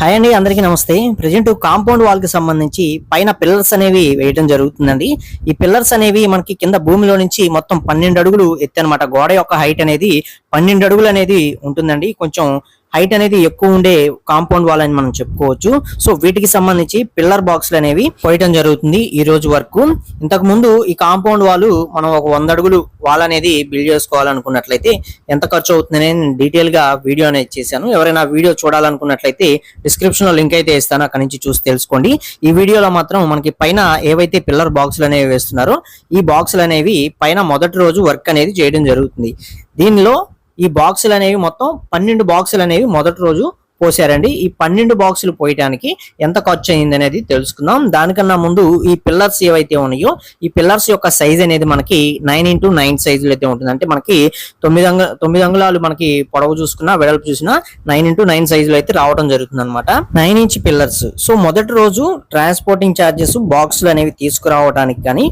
Hi అండి అందరికీ నమస్తే. ప్రజెంట్ కాంపౌండ్ వాల్కి సంబంధించి పైన పిల్లర్స్ అనేవి వేయడం జరుగుతుందండి. ఈ పిల్లర్స్ అనేవి మనకి కింద భూమిలో నుంచి మొత్తం పన్నెండు అడుగులు ఎత్తు అనమాట గోడ యొక్క హైట్ అనేది పన్నెండు అడుగులు అనేది ఉంటుందండి. కొంచెం హైట్ అనేది ఎక్కువ ఉండే కాంపౌండ్ వాల్ అని మనం చెప్పుకోవచ్చు. సో వీటికి సంబంధించి పిల్లర్ బాక్స్లు అనేవి పోయటం జరుగుతుంది ఈ రోజు వరకు. ఇంతకు ముందు ఈ కాంపౌండ్ వాల్ మనం ఒక వంద అడుగులు వాల్ అనేది బిల్డ్ చేసుకోవాలనుకున్నట్లయితే ఎంత ఖర్చు అవుతుందని నేను డీటెయిల్గా వీడియో అనేది చేశాను. ఎవరైనా వీడియో చూడాలనుకున్నట్లయితే డిస్క్రిప్షన్లో లింక్ అయితే ఇస్తాను. అక్కడ నుంచి చూసి తెలుసుకోండి. ఈ వీడియోలో మాత్రం మనకి పైన ఏవైతే పిల్లర్ బాక్సులు అనేవి వేస్తున్నారో ఈ బాక్సులు అనేవి పైన మొదటి రోజు వర్క్ అనేది చేయడం జరుగుతుంది. దీనిలో ఈ బాక్సులు అనేవి మొత్తం పన్నెండు బాక్సులు అనేవి మొదటి రోజు పోసారండి. ఈ పన్నెండు బాక్సులు పోయటానికి ఎంత ఖర్చు అయింది అనేది తెలుసుకుందాం. దానికన్నా ముందు ఈ పిల్లర్స్ ఏవైతే ఉన్నాయో ఈ పిల్లర్స్ యొక్క సైజ్ అనేది మనకి నైన్ ఇంటూ నైన్ సైజులు అయితే ఉంటుంది. అంటే మనకి తొమ్మిది అంగ తొమ్మిది అంగుళాలు మనకి పొడవు చూసుకున్నా వెడల్పు చూసినా నైన్ ఇంటూ నైన్ సైజులు అయితే రావడం జరుగుతుంది అనమాట నైన్ ఇంచ్ పిల్లర్స్. సో మొదటి రోజు ట్రాన్స్పోర్టింగ్ ఛార్జెస్ బాక్సులు అనేవి తీసుకురావడానికి కానీ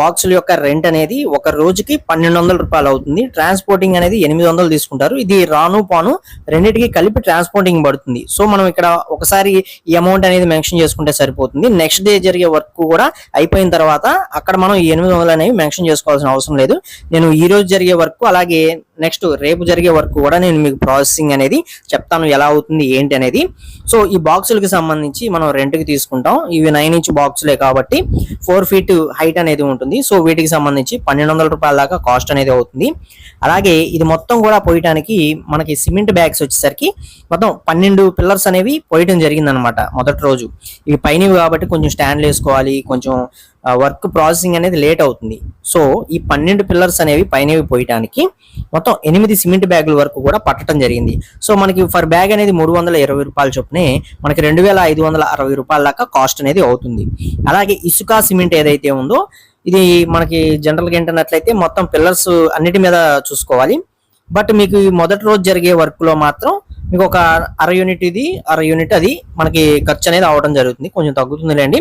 బాక్సుల యొక్క రెంట్ అనేది ఒక రోజుకి పన్నెండు వందల రూపాయలు అవుతుంది. ట్రాన్స్పోర్టింగ్ అనేది ఎనిమిది వందలు తీసుకుంటారు. ఇది రాను పాను రెండింటికి కలిపి ట్రాన్స్పోర్ట్ అకౌంటింగ్ పడుతుంది. సో మనం ఇక్కడ ఒకసారి ఈ అమౌంట్ అనేది మెన్షన్ చేసుకుంటే సరిపోతుంది. నెక్స్ట్ డే జరిగే వర్క్ కూడా అయిపోయిన తర్వాత అక్కడ మనం ఈ ఎనిమిది వందలు అనేవి మెన్షన్ చేసుకోవాల్సిన అవసరం లేదు. నేను ఈ రోజు జరిగే వర్క్ అలాగే నెక్స్ట్ రేపు జరిగే వర్క్ కూడా నేను మీకు ప్రాసెసింగ్ అనేది చెప్తాను ఎలా అవుతుంది ఏంటి అనేది. సో ఈ బాక్సులకి సంబంధించి మనం రెంట్కి తీసుకుంటాం. ఇవి నైన్ ఇంచ్ బాక్సులే కాబట్టి ఫోర్ ఫీట్ హైట్ అనేది ఉంటుంది. సో వీటికి సంబంధించి పన్నెండు వందల రూపాయల దాకా కాస్ట్ అనేది అవుతుంది. అలాగే ఇది మొత్తం కూడా పోయటానికి మనకి సిమెంట్ బ్యాగ్స్ వచ్చేసరికి మొత్తం పన్నెండు పిల్లర్స్ అనేవి పోయటం జరిగింది అనమాట మొదటి రోజు. ఇవి పైనవి కాబట్టి కొంచెం స్టాండ్లు వేసుకోవాలి కొంచెం వర్క్ ప్రాసెసింగ్ అనేది లేట్ అవుతుంది. సో ఈ పన్నెండు పిల్లర్స్ అనేవి పైనవి పోయటానికి మొత్తం ఎనిమిది సిమెంట్ బ్యాగుల వరకు కూడా పట్టడం జరిగింది. సో మనకి ఫర్ బ్యాగ్ అనేది మూడు వందల ఇరవై రూపాయల చొప్పునే మనకి రెండు వేల ఐదు వందల అరవై రూపాయల దాకా కాస్ట్ అనేది అవుతుంది. అలాగే ఇసుక సిమెంట్ ఏదైతే ఉందో ఇది మనకి జనరల్గా ఏంటన్నట్లయితే మొత్తం పిల్లర్స్ అన్నిటి మీద చూసుకోవాలి. బట్ మీకు మొదటి రోజు జరిగే వర్క్లో మాత్రం మీకు ఒక అర యూనిట్ ఇది అర యూనిట్ అది మనకి ఖర్చు అనేది అవడం జరుగుతుంది. కొంచెం తగ్గుతుందిలేండి.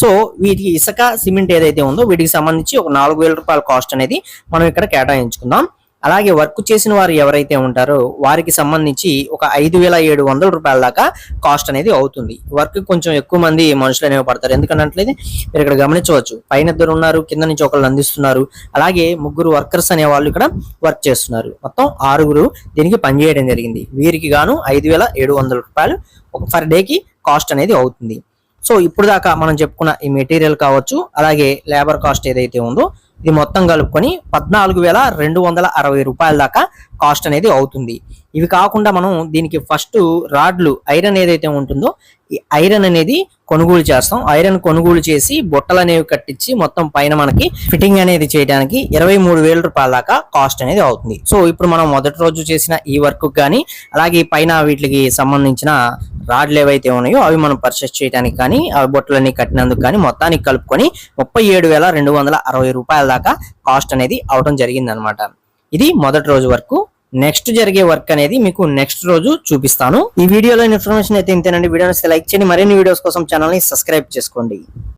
సో వీటికి ఇసుక సిమెంట్ ఏదైతే ఉందో వీటికి సంబంధించి ఒక నాలుగు వేల రూపాయల కాస్ట్ అనేది మనం ఇక్కడ కేటాయించుకుందాం. అలాగే వర్క్ చేసిన వారు ఎవరైతే ఉంటారో వారికి సంబంధించి ఒక ఐదు వేల ఏడు వందల రూపాయల దాకా కాస్ట్ అనేది అవుతుంది. వర్క్ కొంచెం ఎక్కువ మంది మనుషులు అనేవి పడతారు. ఎందుకంటే మీరు ఇక్కడ గమనించవచ్చు. పైన ఇద్దరు ఉన్నారు కింద నుంచి ఒకళ్ళు అందిస్తున్నారు. అలాగే ముగ్గురు వర్కర్స్ అనే వాళ్ళు ఇక్కడ వర్క్ చేస్తున్నారు. మొత్తం ఆరుగురు దీనికి పనిచేయడం జరిగింది. వీరికి గాను ఐదు వేల ఏడు వందల రూపాయలు ఒక పర్ డేకి కాస్ట్ అనేది అవుతుంది. సో ఇప్పుడు దాకా మనం చెప్పుకున్న ఈ మెటీరియల్ కావచ్చు అలాగే లేబర్ కాస్ట్ ఏదైతే ఉందో ఇది మొత్తం కలుపుకొని పద్నాలుగు వేల రెండు వందల అరవై రూపాయల దాకా కాస్ట్ అనేది అవుతుంది. ఇవి కాకుండా మనం దీనికి ఫస్ట్ రాడ్లు ఐరన్ ఏదైతే ఉంటుందో ఈ ఐరన్ అనేది కొనుగోలు చేస్తాం. ఐరన్ కొనుగోలు చేసి బుట్టలు అనేవి కట్టించి మొత్తం పైన మనకి ఫిట్టింగ్ అనేది చేయడానికి ఇరవై మూడు వేల రూపాయల దాకా కాస్ట్ అనేది అవుతుంది. సో ఇప్పుడు మనం మొదటి రోజు చేసిన ఈ వర్క్ కానీ అలాగే పైన వీటికి సంబంధించిన రాడ్లు ఏవైతే ఉన్నాయో అవి మనం పర్చేస్ చేయడానికి కానీ ఆ బొట్టలన్నీ కట్టినందుకు కానీ మొత్తానికి కలుపుకొని ముప్పై ఏడు వేల రెండు వందల అరవై రూపాయల దాకా కాస్ట్ అనేది అవడం జరిగింది అనమాట ఇది మొదటి రోజు వరకు. నెక్స్ట్ జరిగే వర్క్ అనేది మీకు నెక్స్ట్ రోజు చూపిస్తాను. ఈ వీడియోలో ఇన్ఫర్మేషన్ అయితే ఇంతేనండి. వీడియోని లైక్ చేయండి. మరిన్ని వీడియోస్ కోసం ఛానల్ని సబ్స్క్రైబ్ చేసుకోండి.